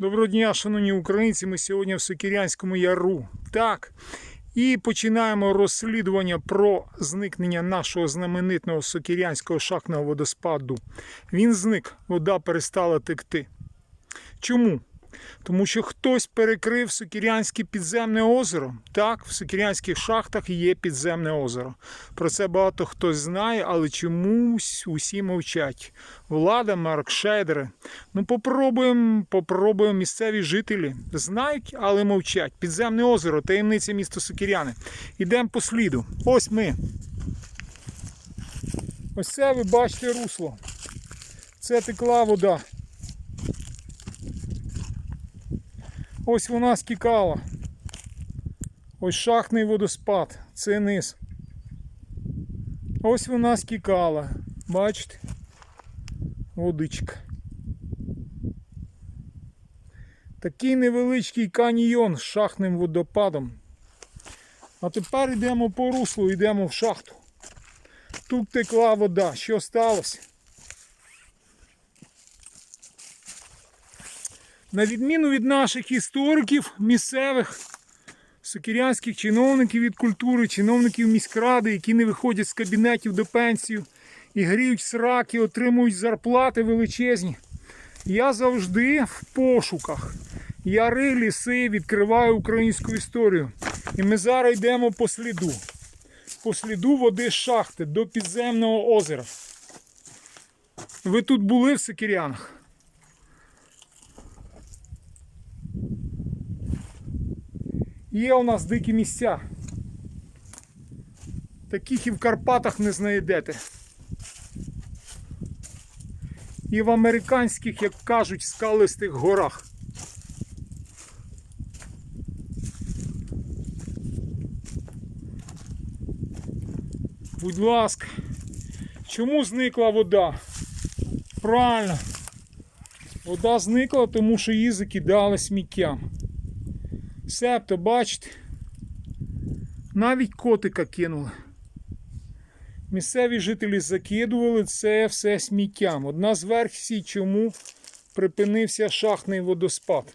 Доброго дня, шановні українці. Ми сьогодні в Сокірянському яру. Так. І починаємо розслідування про зникнення нашого знаменитого сокірянського шахтного водоспаду. Він зник, вода перестала текти. Чому? Тому що хтось перекрив Сокірянське підземне озеро. Так, в Сокірянських шахтах є підземне озеро. Про це багато хто знає, але чомусь усі мовчать. Влада, Марк Шейдери. Ну, попробуємо, попробуємо місцеві жителі. Знають, але мовчать. Підземне озеро, таємниця міста Сокіряни. Ідемо по сліду. Ось ми. Ось це ви бачите русло. Це текла вода. Ось вона стікала. Ось шахтний водоспад. Це низ. Ось вона стікала. Бачите? Водичка. Такий невеличкий каньйон з шахтним водопадом. А тепер йдемо по руслу, йдемо в шахту. Тут текла вода. Що сталося? На відміну від наших істориків місцевих, сокірянських чиновників від культури, чиновників міськради, які не виходять з кабінетів до пенсію і гріють сраки, отримують зарплати величезні. Я завжди в пошуках. Я ри ліси, відкриваю українську історію. І ми зараз йдемо по сліду. По сліду води з шахти до підземного озера. Ви тут були в Сокірянах? Є у нас дикі місця. Таких і в Карпатах не знайдете. І в американських, як кажуть, скалистих горах. Будь ласка, чому зникла вода? Правильно. Вода зникла, тому що її закидали сміттям. Себто, бачите, навіть котика кинули. Місцеві жителі закидували це все сміттям. Одна з версій, чому припинився шахтний водоспад.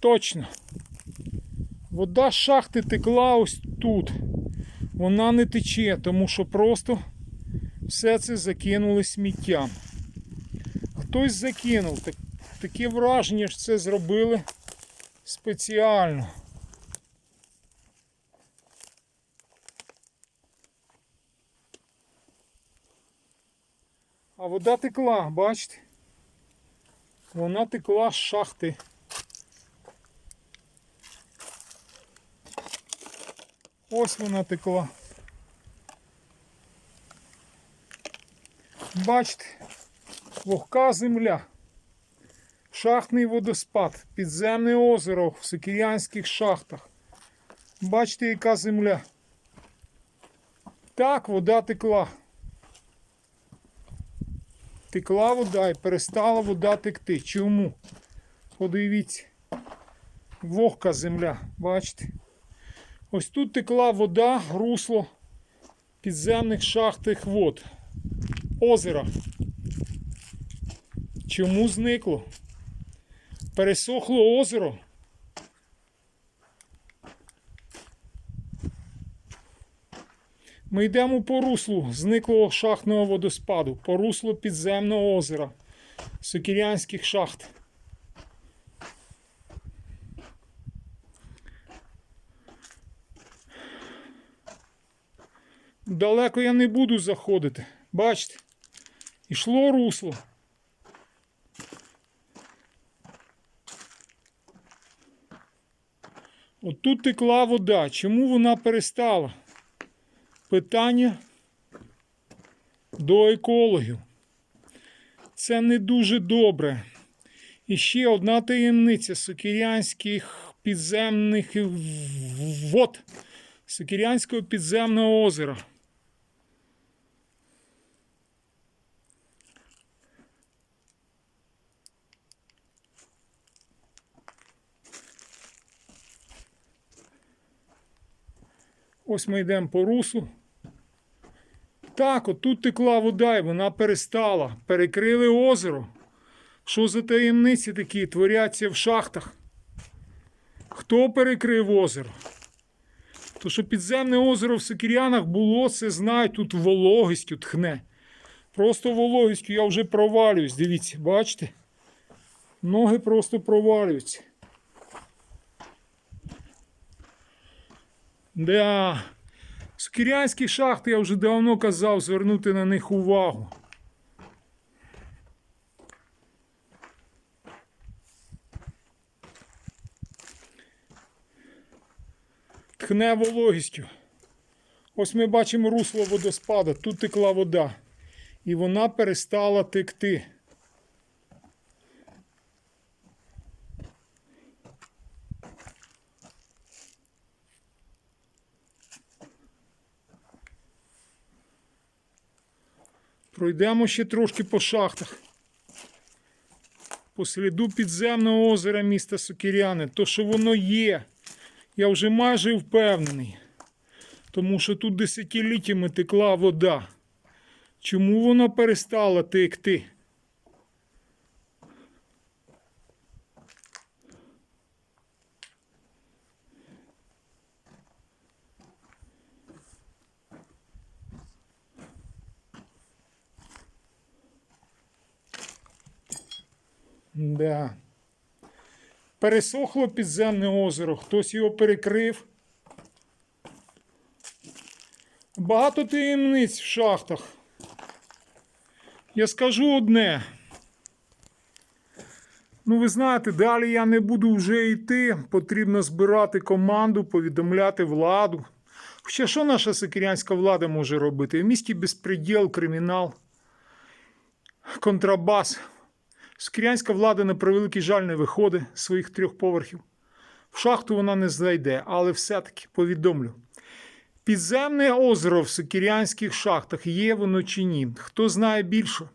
Точно. Вода з шахти текла ось тут вона не тече, тому що просто все це закинули сміттям. Хтось закинув. Так, таке враження, що це зробили спеціально. А вода текла, бачите? Вона текла з шахти. Ось вона текла. Бачите, вогка земля, шахтний водоспад, підземне озеро в Сокірянських шахтах. Бачите, яка земля. Так, вода текла. Текла вода і перестала вода текти. Чому? Подивіться. Вогка земля, бачите? Ось тут текла вода, русло підземних шахтних вод. Озера. Чому зникло? Пересохло озеро. Ми йдемо по руслу зниклого шахтного водоспаду, по руслу підземного озера Сокірянських шахт. Далеко я не буду заходити. Бачите? Ішло русло. От тут текла вода. Чому вона перестала? Питання до екологів. Це не дуже добре. І ще одна таємниця сокірянських підземних вод. Сокірянського підземного озера. Ось ми йдемо по русу. Так, от тут текла вода, і вона перестала. Перекрили озеро. Що за таємниці такі творяться в шахтах? Хто перекрив озеро? То, що підземне озеро в Сокірянах було, це знають, тут вологістю тхне. Просто вологістю я вже провалююсь. Дивіться, бачите? Ноги просто провалюються. Да. Сокірянські шахти я вже давно казав звернути на них увагу. Тхне вологістю. Ось ми бачимо русло водоспада, тут текла вода. І вона перестала текти. Пройдемо ще трошки по шахтах. По сліду підземного озера міста Сокіряни. То, що воно є, я вже майже впевнений. Тому що тут десятиліттями текла вода. Чому вона перестала текти? Да. Пересохло підземне озеро, хтось його перекрив. Багато таємниць в шахтах. Я скажу одне. Ну, ви знаєте, далі я не буду вже йти. Потрібно збирати команду, повідомляти владу. Хоча що наша сикірянська влада може робити? В місті безпреділ, кримінал, контрабас. Сикірянська влада на превеликий жаль не виходить з своїх трьох поверхів. В шахту вона не зайде, але все-таки повідомлю. Підземне озеро в Сокірянських шахтах є воно чи ні? Хто знає більше?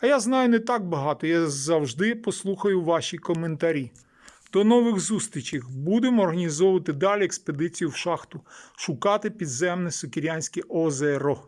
А я знаю не так багато. Я завжди послухаю ваші коментарі. До нових зустрічей. Будемо організовувати далі експедицію в шахту, шукати підземне Сокірянське озеро.